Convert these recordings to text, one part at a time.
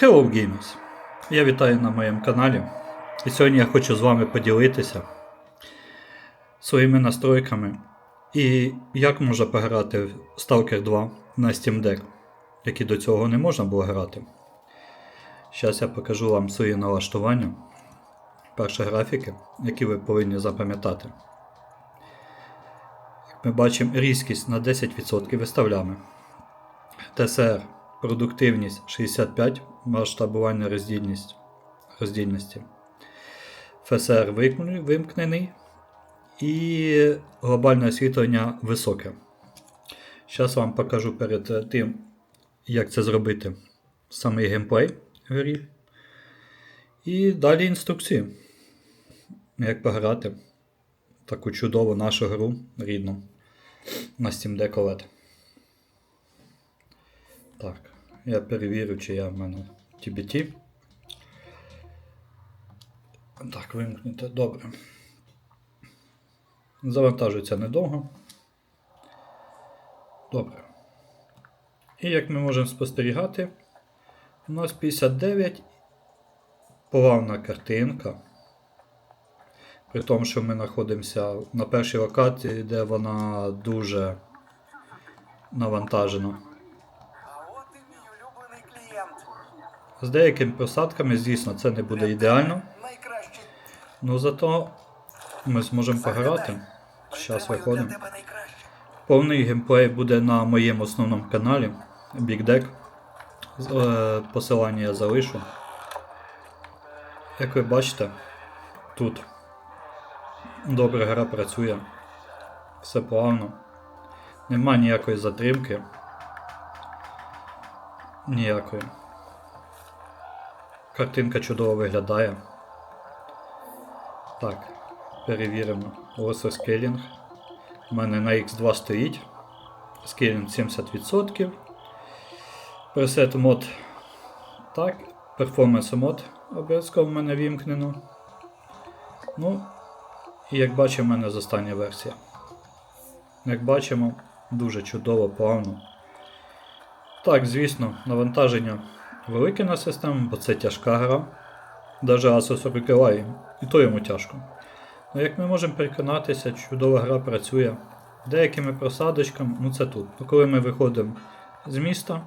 Hello Gamers! Я вітаю на моєму каналі. І сьогодні я хочу з вами поділитися своїми настройками і як можна пограти в Stalker 2 на Steam Deck, які до цього не можна було грати. Зараз я покажу вам свої налаштування. Перші графіки, які ви повинні запам'ятати. Як ми бачимо, різкість на 10% виставляємо. ТСР продуктивність 65, масштабування роздільність, роздільності. ФСР вимкнений, і глобальне освітлення високе. Зараз вам покажу перед тим, як це зробити самий геймплей грі. І далі інструкції, як пограти таку чудову нашу гру рідну на Steam Deck OLED. Так, я перевірю, чи я в мене TBT. Так, вимкнути. Добре. Завантажується недовго. Добре. І як ми можемо спостерігати, у нас 59 плавна картинка. При тому, що ми знаходимося на першій локації, де вона дуже навантажена. З деякими просадками, звісно, це не буде ідеально. Ну зато ми зможемо пограти. Зараз виходимо. Повний геймплей буде на моєму основному каналі Big Deck. Е, Посилання я залишу. Як ви бачите, тут добре гра працює. Все плавно. Нема ніякої затримки. Ніякої. Картинка чудово виглядає. Так, перевіримо. Ось скелінг. У мене на X2 стоїть. Скелінг 70%. Пресет мод. Так. Перформанс мод обов'язково в мене вімкнено. Ну, і як бачимо, в мене остання версія. Як бачимо, дуже чудово, плавно. Так, звісно, навантаження велике на систему, бо це тяжка гра. Даже Asus ROG Ally, і то йому тяжко. Ну, як ми можемо переконатися, чудова гра працює деякими просадочками, ну це тут. Ну, коли ми виходимо з міста,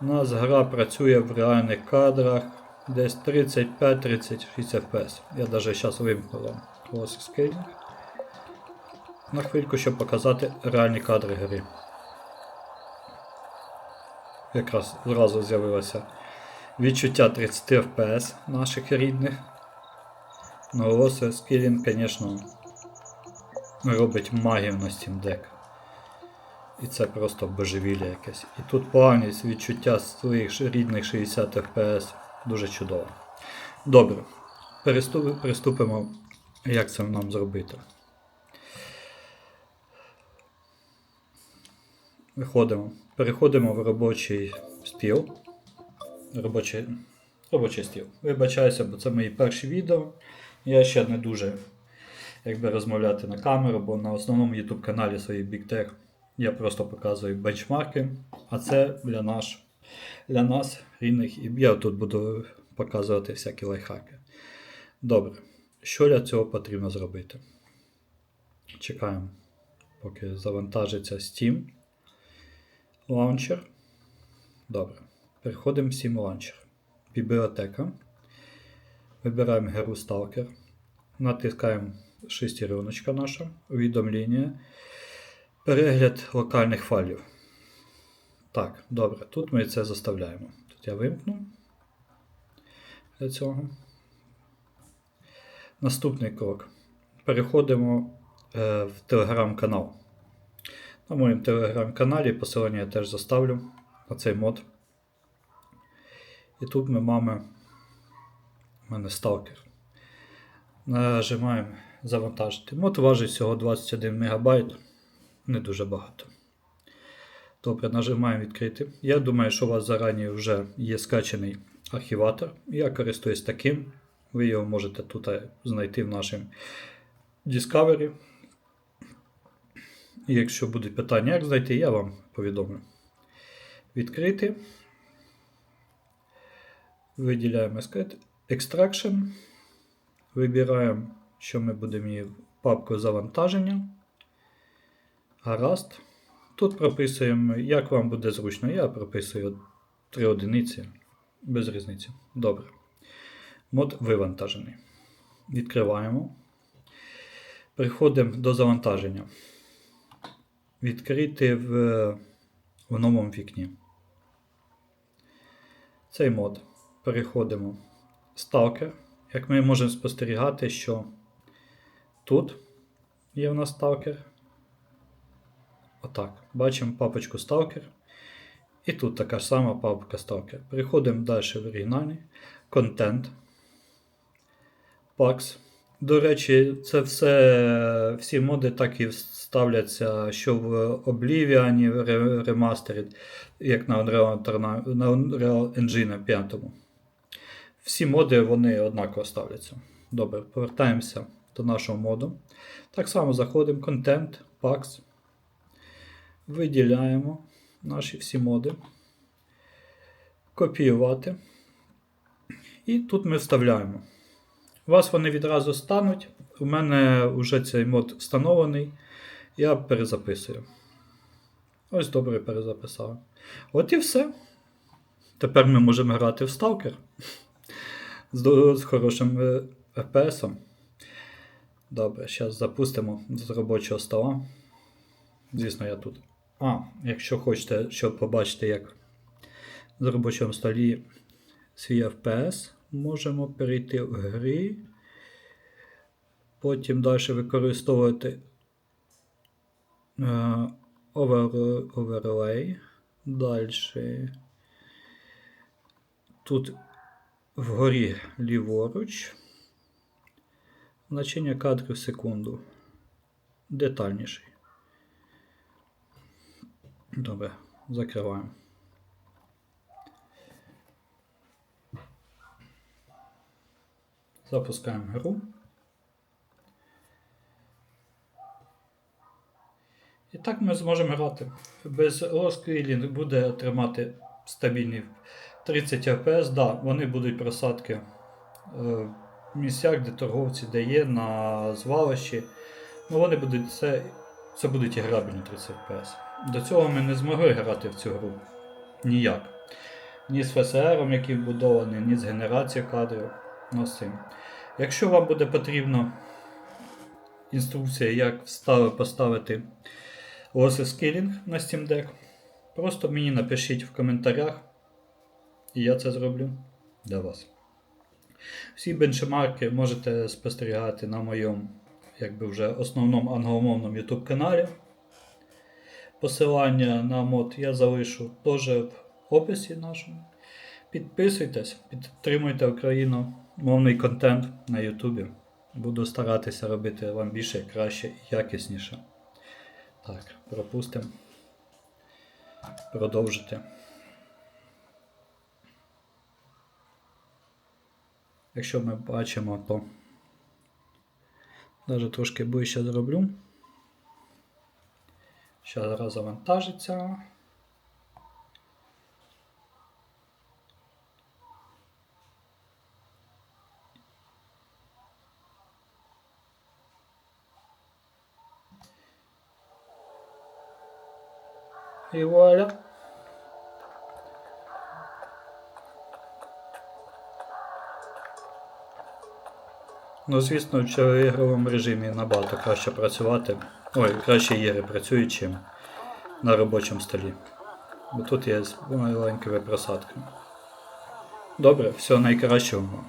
у нас гра працює в реальних кадрах десь 35-36 FPS. Я навіть зараз вимкну вам Close Scaling. На хвильку, щоб показати реальні кадри гри. Якраз зразу з'явилося відчуття 30 FPS наших рідних. Ну, ось скілінг, звісно, робить магію на Steam Deck. І це просто божевілля якесь. І тут плавність відчуття своїх рідних 60 FPS дуже чудово. Добре, приступимо, як це нам зробити. Виходимо, переходимо в робочий стіл. Робочий, робочий стіл. Вибачаюся, бо це мої перші відео. Я ще не дуже якби розмовляти на камеру, бо на основному YouTube каналі своїй Big Tech я просто показую бенчмарки, а це для, наш, для нас рідних, і я тут буду показувати всякі лайфхаки. Добре, що для цього потрібно зробити? Чекаємо, поки завантажиться Steam Launcher. Добре. Переходимо в Steam Launcher. Бібліотека. Вибираємо гру Stalker. Натискаємо шестереночка наша, увідомлення. Перегляд локальних файлів. Так, добре, тут ми це заставляємо. Тут я вимкну для цього. Наступний крок. Переходимо е, в телеграм-канал. На моєму телеграм-каналі посилання я теж заставлю на цей мод. І тут ми маємо у мене сталкер. Нажимаємо завантажити. Мод важить всього 21 МБ, не дуже багато. Добре, нажимаємо відкрити. Я думаю, що у вас зарані вже є скачаний архіватор. Я користуюсь таким. Ви його можете тут знайти в нашому Discovery. Якщо будуть питання, як знайти, я вам повідомлю. Відкрити. Виділяємо Extraction. Вибираємо, що ми будемо її папку завантаження. Гаразд. Тут прописуємо, як вам буде зручно. Я прописую 3 одиниці. Без різниці. Добре. Мод вивантажений. Відкриваємо. Переходимо до завантаження. Відкрити в, в новому вікні. Цей мод. Переходимо. Stalker. Як ми можемо спостерігати, що тут є в нас Stalker. Отак. Бачимо папочку Stalker. І тут така ж сама папка Stalker. Переходимо далі в оригінальний. Контент. Pax. До речі, це все, всі моди так і ставляться, що в Oblivion, Remastered, як на Unreal, Engine 5. Всі моди вони однаково ставляться. Добре, повертаємося до нашого моду. Так само заходимо, контент, Pax. Виділяємо наші всі моди. Копіювати. І тут ми вставляємо. У вас вони відразу стануть. У мене вже цей мод встановлений. Я перезаписую. Ось добре перезаписав. От і все. Тепер ми можемо грати в Stalker з, з хорошим е, FPS. Добре, зараз запустимо з робочого стола. Звісно, я тут. А, якщо хочете, щоб побачити, як з робочому столі свій FPS, можемо перейти в гри. Потім далі використовувати overlay. Далі. Тут вгорі ліворуч. Значення кадрів в секунду. Детальніший. Добре, закриваємо. Запускаємо гру. І так ми зможемо грати. Без розквілінг буде тримати стабільні 30 FPS. Да, вони будуть просадки е, в місцях, де торговці де є, на звалищі. Ну, вони будуть це, це будуть і грабельні 30 FPS. До цього ми не змогли грати в цю гру. Ніяк. Ні з FSR, який вбудований, ні з генерацією кадрів. Ну, цим. Якщо вам буде потрібно інструкція, як встав- поставити Lossless Scaling на Steam Deck, просто мені напишіть в коментарях, і я це зроблю для вас. Всі бенчмарки можете спостерігати на моєму якби вже основному англомовному YouTube каналі. Посилання на мод я залишу теж в описі нашому. Підписуйтесь, підтримуйте україномовний контент на Ютубі. Буду старатися робити вам більше, краще і якісніше. Так, пропустимо. Продовжити. Якщо ми бачимо, то навіть трошки ближче зроблю. Ще зараз завантажиться. І вуаля. Ну, звісно, в ігровому режимі набагато краще працювати. Ой, краще ігри працюють, чим на робочому столі. Бо тут є маленькі просадки. Добре, всього найкращого.